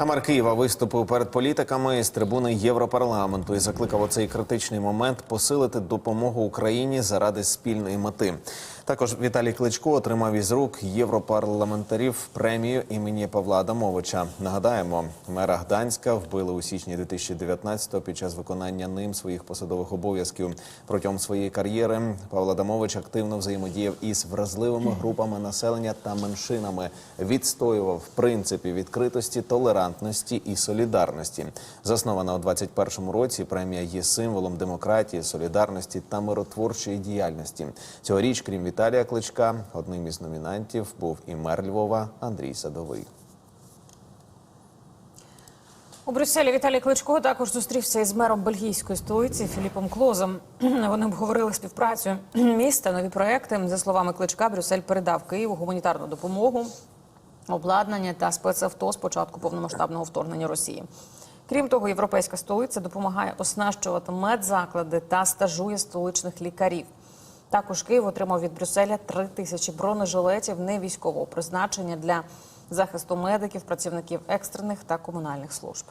А мер Києва виступив перед політиками з трибуни Європарламенту і закликав у цей критичний момент посилити допомогу Україні заради спільної мети. Також Віталій Кличко отримав із рук європарламентарів премію імені Павла Адамовича. Нагадаємо, мера Гданська вбили у січні 2019-го під час виконання ним своїх посадових обов'язків. Протягом своєї кар'єри Павло Адамович активно взаємодіяв із вразливими групами населення та меншинами, відстоював принципи відкритості, толерантності і солідарності. Заснована у 21-му році, премія є символом демократії, солідарності та миротворчої діяльності. Цьогоріч, крім Віталія Кличка, одним із номінантів був і мер Львова Андрій Садовий. У Брюсселі Віталій Кличко також зустрівся із мером бельгійської столиці Філіпом Клозом. Вони обговорили співпрацю міста, нові проекти. За словами Кличка, Брюссель передав Києву гуманітарну допомогу, обладнання та спецавто з початку повномасштабного вторгнення Росії. Крім того, європейська столиця допомагає оснащувати медзаклади та стажує столичних лікарів. Також Київ отримав від Брюсселя три тисячі бронежилетів невійськового призначення для захисту медиків, працівників екстрених та комунальних служб.